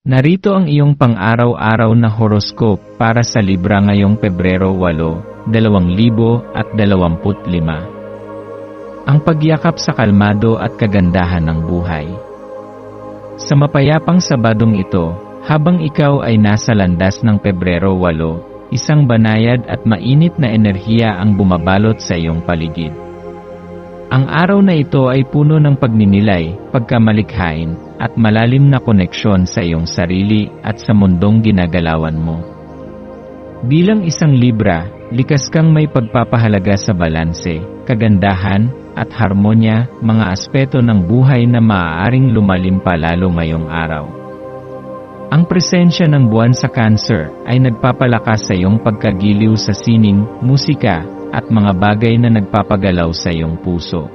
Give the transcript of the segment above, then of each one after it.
Narito ang iyong pang-araw-araw na horoscope para sa Libra ngayong Pebrero 8, 2025. Ang pagyakap sa kalmado at kagandahan ng buhay. Sa mapayapang sabadong ito, habang ikaw ay nasa landas ng Pebrero 8, isang banayad at mainit na enerhiya ang bumabalot sa iyong paligid. Ang araw na ito ay puno ng pagninilay, pagkamalikhain, at malalim na koneksyon sa iyong sarili at sa mundong ginagalawan mo. Bilang isang Libra, likas kang may pagpapahalaga sa balanse, kagandahan, at harmonya, mga aspeto ng buhay na maaaring lumalim pa lalo ngayong araw. Ang presensya ng buwan sa Cancer ay nagpapalakas sa iyong pagkagiliw sa sining, musika, at mga bagay na nagpapagalaw sa iyong puso.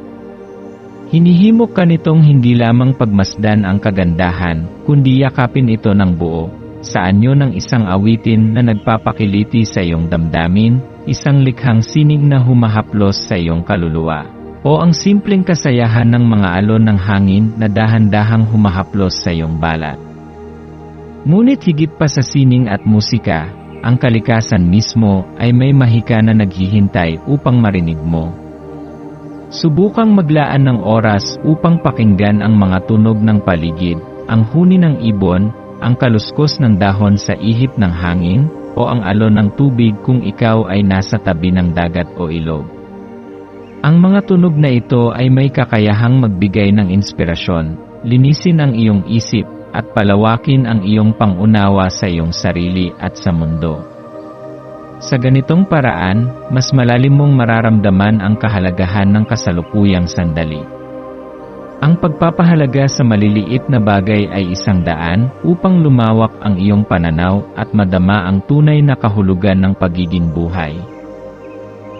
Hinihimok ka nitong hindi lamang pagmasdan ang kagandahan, kundi yakapin ito ng buo, sa anyo ng isang awitin na nagpapakiliti sa iyong damdamin, isang likhang sining na humahaplos sa iyong kaluluwa, o ang simpleng kasayahan ng mga alon ng hangin na dahan-dahang humahaplos sa iyong balat. Ngunit higit pa sa sining at musika, ang kalikasan mismo ay may mahika na naghihintay upang marinig mo. Subukang maglaan ng oras upang pakinggan ang mga tunog ng paligid, ang huni ng ibon, ang kaluskos ng dahon sa ihip ng hangin, o ang alon ng tubig kung ikaw ay nasa tabi ng dagat o ilog. Ang mga tunog na ito ay may kakayahang magbigay ng inspirasyon, linisin ang iyong isip, at palawakin ang iyong pangunawa sa iyong sarili at sa mundo. Sa ganitong paraan, mas malalim mong mararamdaman ang kahalagahan ng kasalukuyang sandali. Ang pagpapahalaga sa maliliit na bagay ay isang daan upang lumawak ang iyong pananaw at madama ang tunay na kahulugan ng pagiging buhay.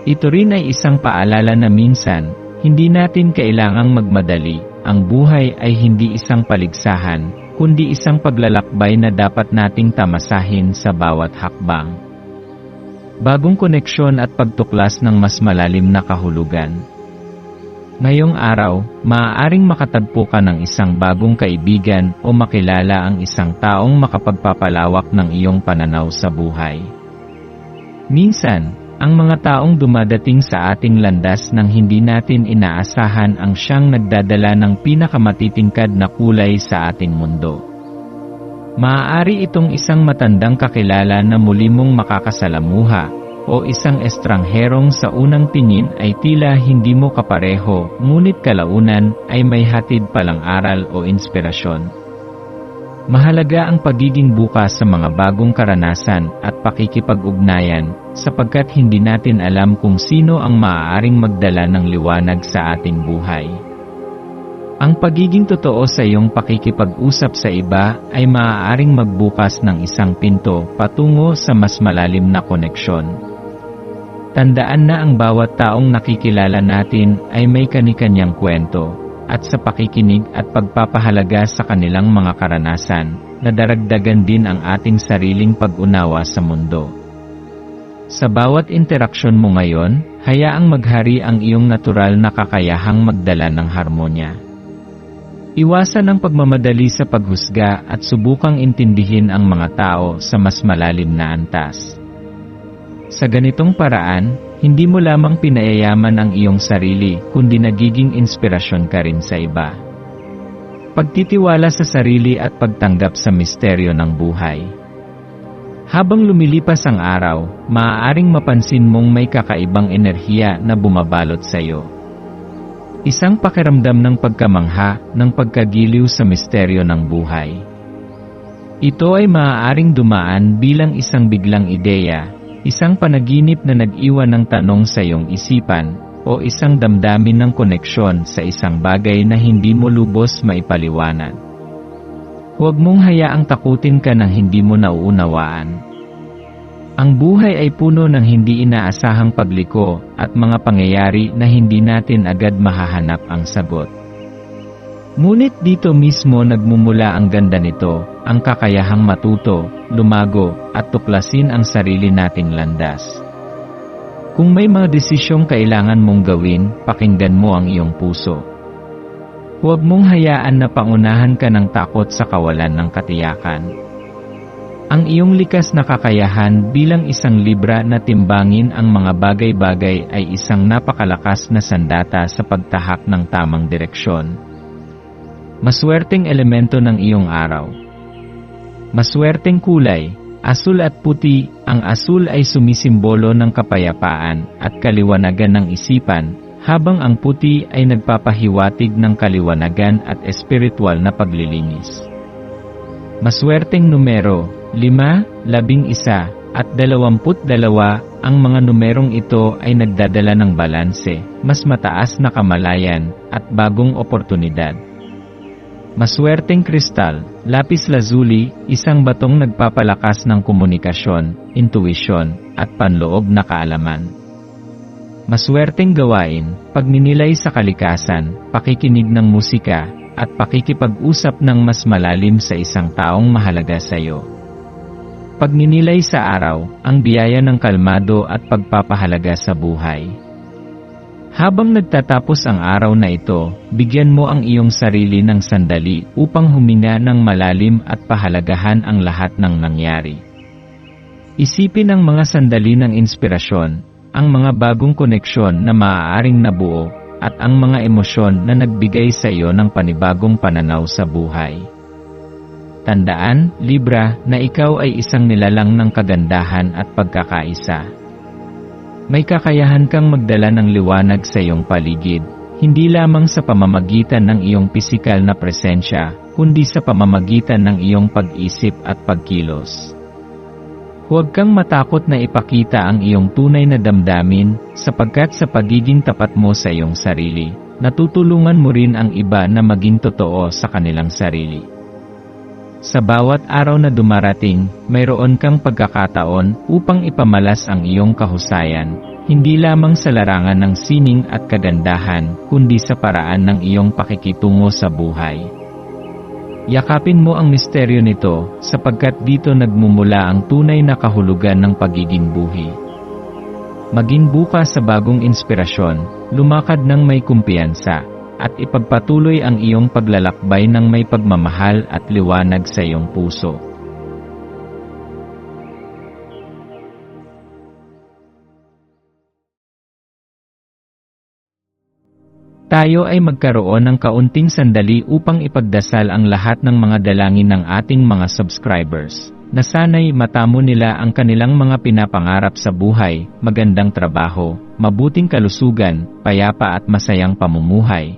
Ito rin ay isang paalala na minsan, hindi natin kailangang magmadali, ang buhay ay hindi isang paligsahan, kundi isang paglalakbay na dapat nating tamasahin sa bawat hakbang. Bagong koneksyon at pagtuklas ng mas malalim na kahulugan. Ngayong araw, maaaring makatagpo ka ng isang bagong kaibigan o makilala ang isang taong makapagpapalawak ng iyong pananaw sa buhay. Minsan, ang mga taong dumadating sa ating landas nang hindi natin inaasahan ang siyang nagdadala ng pinakamatitingkad na kulay sa ating mundo. Maaari itong isang matandang kakilala na muli mong makakasalamuha, o isang estrangherong sa unang tingin ay tila hindi mo kapareho, ngunit kalaunan ay may hatid palang aral o inspirasyon. Mahalaga ang pagiging bukas sa mga bagong karanasan at pakikipag-ugnayan, sapagkat hindi natin alam kung sino ang maaaring magdala ng liwanag sa ating buhay. Ang pagiging totoo sa iyong pakikipag-usap sa iba ay maaaring magbukas ng isang pinto patungo sa mas malalim na koneksyon. Tandaan na ang bawat taong nakikilala natin ay may kanikanyang kwento, at sa pakikinig at pagpapahalaga sa kanilang mga karanasan, nadaragdagan din ang ating sariling pag-unawa sa mundo. Sa bawat interaksyon mo ngayon, hayaang maghari ang iyong natural na kakayahang magdala ng harmonya. Iwasan ang pagmamadali sa paghusga at subukang intindihin ang mga tao sa mas malalim na antas. Sa ganitong paraan, hindi mo lamang pinayayaman ang iyong sarili, kundi nagiging inspirasyon ka rin sa iba. Pagtitiwala sa sarili at pagtanggap sa misteryo ng buhay. Habang lumilipas ang araw, maaaring mapansin mong may kakaibang enerhiya na bumabalot sa iyo. Isang pakiramdam ng pagkamangha, ng pagkagiliw sa misteryo ng buhay. Ito ay maaaring dumaan bilang isang biglang ideya, Isang panaginip na nag-iwan ng tanong sa iyong isipan, o isang damdamin ng koneksyon sa isang bagay na hindi mo lubos maipaliwanag. Huwag mong hayaang takutin ka ng hindi mo nauunawaan. Ang buhay ay puno ng hindi inaasahang pagliko at mga pangyayari na hindi natin agad mahahanap ang sagot. Ngunit dito mismo nagmumula ang ganda nito, ang kakayahang matuto, lumago, at tuklasin ang sarili nating landas. Kung may mga desisyong kailangan mong gawin, pakinggan mo ang iyong puso. Huwag mong hayaan na pangunahan ka ng takot sa kawalan ng katiyakan. Ang iyong likas na kakayahan bilang isang libra na timbangin ang mga bagay-bagay ay isang napakalakas na sandata sa pagtahak ng tamang direksyon. Maswerteng elemento ng iyong araw. Maswerteng kulay, asul at puti, ang asul ay sumisimbolo ng kapayapaan at kaliwanagan ng isipan, habang ang puti ay nagpapahiwatig ng kaliwanagan at espiritual na paglilinis. Maswerteng numero, 5, 11, at 22, ang mga numerong ito ay nagdadala ng balanse, mas mataas na kamalayan, at bagong oportunidad. Maswerteng kristal, lapis lazuli, isang batong nagpapalakas ng komunikasyon, intuisyon, at panloob na kaalaman. Maswerteng gawain, pagninilay sa kalikasan, pakikinig ng musika, at pakikipag-usap ng mas malalim sa isang taong mahalaga sa iyo. Pagninilay sa araw, ang biyaya ng kalmado at pagpapahalaga sa buhay. Habang nagtatapos ang araw na ito, bigyan mo ang iyong sarili ng sandali upang huminga ng malalim at pahalagahan ang lahat ng nangyari. Isipin ang mga sandali ng inspirasyon, ang mga bagong koneksyon na maaaring nabuo, at ang mga emosyon na nagbigay sa iyo ng panibagong pananaw sa buhay. Tandaan, Libra, na ikaw ay isang nilalang ng kagandahan at pagkakaisa. May kakayahan kang magdala ng liwanag sa iyong paligid, hindi lamang sa pamamagitan ng iyong pisikal na presensya, kundi sa pamamagitan ng iyong pag-isip at pagkilos. Huwag kang matakot na ipakita ang iyong tunay na damdamin, sapagkat sa pagiging tapat mo sa iyong sarili, natutulungan mo rin ang iba na maging totoo sa kanilang sarili. Sa bawat araw na dumarating, mayroon kang pagkakataon upang ipamalas ang iyong kahusayan, hindi lamang sa larangan ng sining at kagandahan, kundi sa paraan ng iyong pakikitungo sa buhay. Yakapin mo ang misteryo nito, sapagkat dito nagmumula ang tunay na kahulugan ng pagiging buhi. Maging bukas sa bagong inspirasyon, lumakad ng may kumpiyansa, at ipagpatuloy ang iyong paglalakbay ng may pagmamahal at liwanag sa iyong puso. Tayo ay magkaroon ng kaunting sandali upang ipagdasal ang lahat ng mga dalangin ng ating mga subscribers, na sana'y matamo nila ang kanilang mga pinapangarap sa buhay, magandang trabaho, mabuting kalusugan, payapa at masayang pamumuhay,